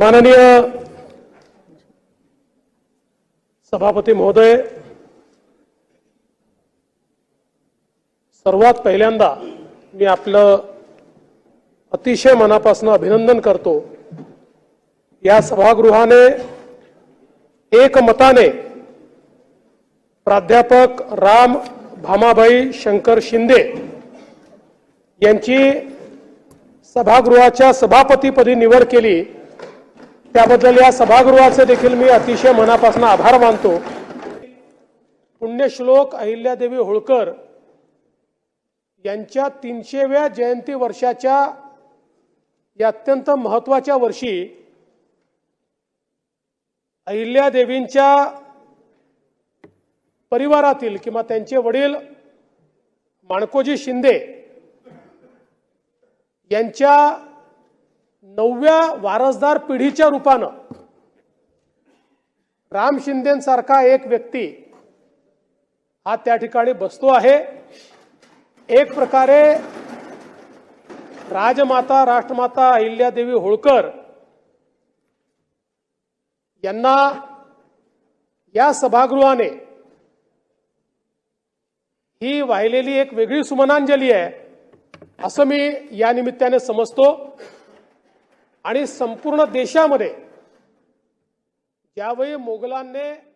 माननीय सभापती महोदय सर्वात पहिल्यांदा मी आपलं अतिशय मनापासून अभिनंदन करतो. या सभागृहाने एकमताने प्राध्यापक राम भामाबाई शंकर शिंदे यांची सभागृहाच्या सभापतीपदी निवड केली. त्याबद्दल या सभागृहाचे देखील मी अतिशय मनापासून आभार मानतो. पुण्यश्लोक अहिल्यादेवी होळकर यांच्या तीनशेव्या जयंती वर्षाच्या या अत्यंत महत्त्वाच्या वर्षी अहिल्यादेवींच्या परिवारातील किंवा त्यांचे वडील माणकोजी शिंदे यांच्या नवव्या वारसदार पिढीच्या रूपानं राम शिंदेसारखा एक व्यक्ती हा त्या ठिकाणी बसतो आहे. एक प्रकारे राजमाता राष्ट्रमाता अहिल्यादेवी होळकर यांना या सभागृहाने ही वाहिलेली एक वेगळी सुमनांजली आहे असं मी या निमित्ताने समजतो. आणि संपूर्ण देशामध्ये ज्यावेळी मोगलांनी